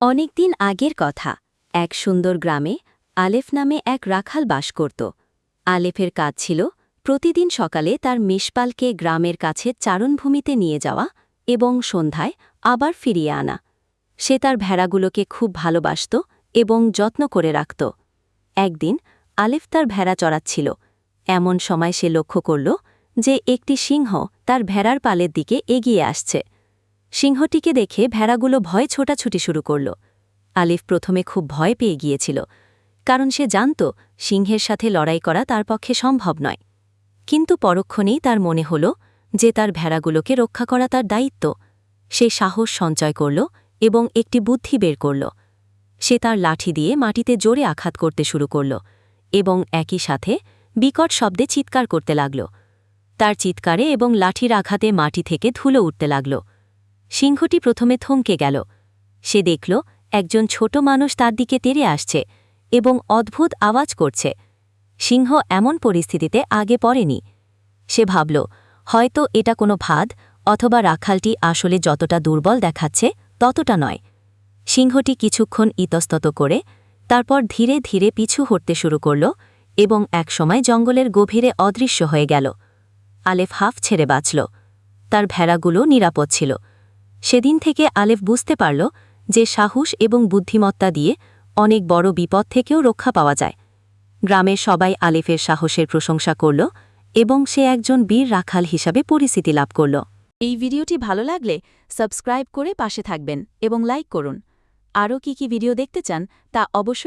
অনেকদিন আগের কথা। এক সুন্দর গ্রামে আলেফ নামে এক রাখাল বাস করত। আলেফের কাজ ছিল প্রতিদিন সকালে তার মেষপালকে গ্রামের কাছে চারণভূমিতে নিয়ে যাওয়া এবং সন্ধ্যায় আবার ফিরিয়ে আনা। সে তার ভেড়াগুলোকে খুব ভালোবাসত এবং যত্ন করে রাখত। একদিন আলেফ তার ভেড়া চড়াচ্ছিল। এমন সময় সে লক্ষ্য করল যে একটি সিংহ তার ভেড়ার পালের দিকে এগিয়ে আসছে। সিংহটিকে দেখে ভেড়াগুলো ভয় ছোটাছুটি শুরু করল। আলিফ প্রথমে খুব ভয় পেয়ে গিয়েছিল, কারণ সে জানত সিংহের সাথে লড়াই করা তার পক্ষে সম্ভব নয়। কিন্তু পরক্ষণেই তার মনে হল যে তার ভেড়াগুলোকে রক্ষা করা তার দায়িত্ব। সে সাহস সঞ্চয় করল এবং একটি বুদ্ধি বের করল। সে তার লাঠি দিয়ে মাটিতে জোরে আঘাত করতে শুরু করল এবং একই সাথে বিকট শব্দে চিৎকার করতে লাগল। তার চিৎকারে এবং লাঠির আঘাতে মাটি থেকে ধুলো উঠতে লাগল। সিংহটি প্রথমে থমকে গেল। সে দেখল, একজন ছোট মানুষ তার দিকে তেড়ে আসছে এবং অদ্ভুত আওয়াজ করছে। সিংহ এমন পরিস্থিতিতে আগে পড়েনি। সে ভাবল, হয়তো এটা কোনো ভাদ অথবা রাখালটি আসলে যতটা দুর্বল দেখাচ্ছে ততটা নয়। সিংহটি কিছুক্ষণ ইতস্তত করে তারপর ধীরে ধীরে পিছু হটতে শুরু করল এবং একসময় জঙ্গলের গভীরে অদৃশ্য হয়ে গেল। আলেফ হাফ ছেড়ে বাঁচল। তার ভেড়াগুলো নিরাপদ ছিল। সেদিন থেকে আলেফ বুঝতে পারল যে সাহস এবং বুদ্ধিমত্তা দিয়ে অনেক বড় বিপদ থেকেও রক্ষা পাওয়া যায়। গ্রামের সবাই আলেফের সাহসের প্রশংসা করল এবং সে একজন বীর রাখাল হিসাবে পরিচিতি লাভ করল। এই ভিডিওটি ভালো লাগলে সাবস্ক্রাইব করে পাশে থাকবেন এবং লাইক করুন। আরও কি কি ভিডিও দেখতে চান তা অবশ্যই